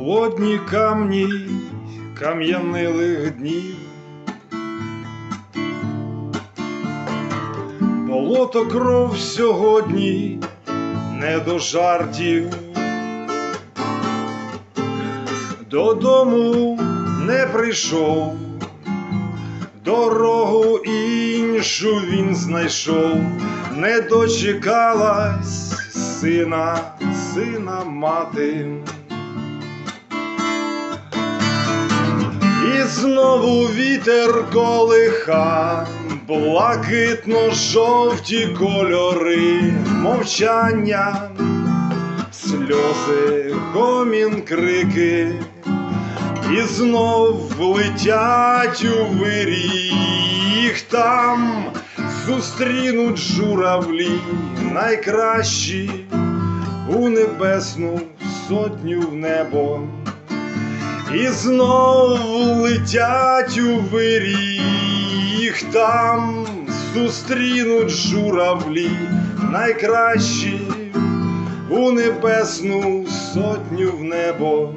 холодні камні кам'янилих днів. Болото кров сьогодні не до жартів. Додому не прийшов, дорогу іншу він знайшов, не дочекалась сина, сина мати. Знову вітер колиха, блакитно-жовті кольори, мовчання, сльози, гомін, крики, і знов летять у вирій, їх там зустрінуть журавлі, найкращі у небесну сотню в небо. І знову летять у вирій, їх там зустрінуть журавлі, найкращі у небесну сотню в небо.